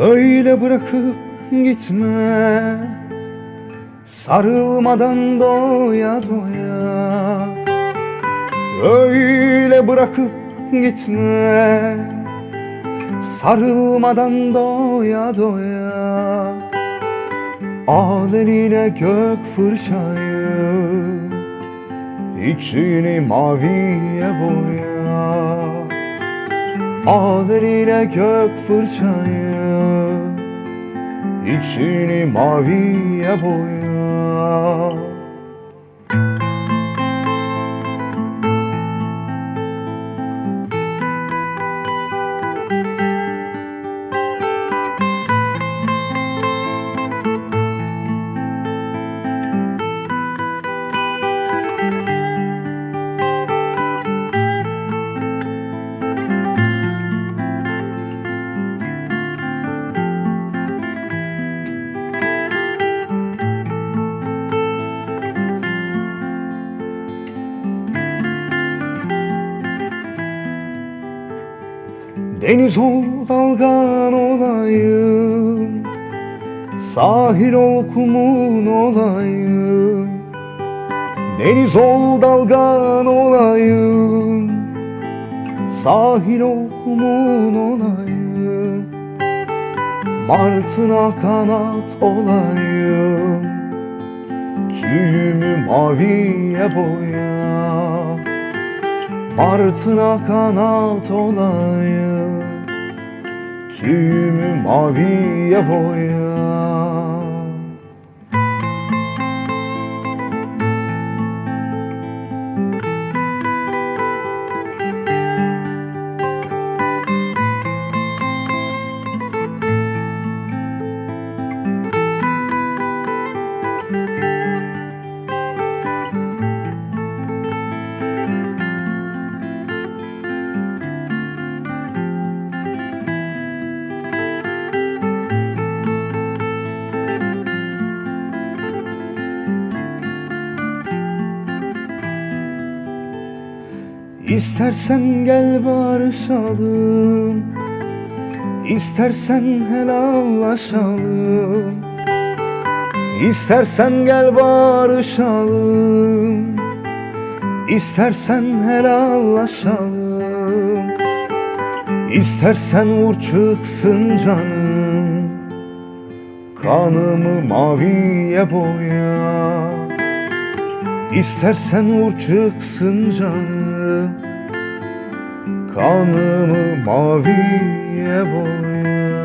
Öyle bırakıp gitme. Sarılmadan doya doya. Öyle bırakıp gitme. Sarılmadan doya doya. Al eline gök fırçayı. İçini maviye boya Eline gök fırçayı İçini maviye boya Deniz ol dalgan olayım. Sahil ol kumun olayım. Deniz ol dalgan olayım. Sahil ol kumun olayım. Martına kanat olayım. Tüyümü maviye boya Martına kanat olayım Tüyümü maviye boya İstersen gel barışalım İstersen helallaşalım İstersen gel barışalım İstersen helallaşalım İstersen vur çıksın canım Kanımı maviye boya İstersen vur çıksın canım Kanımı maviye boya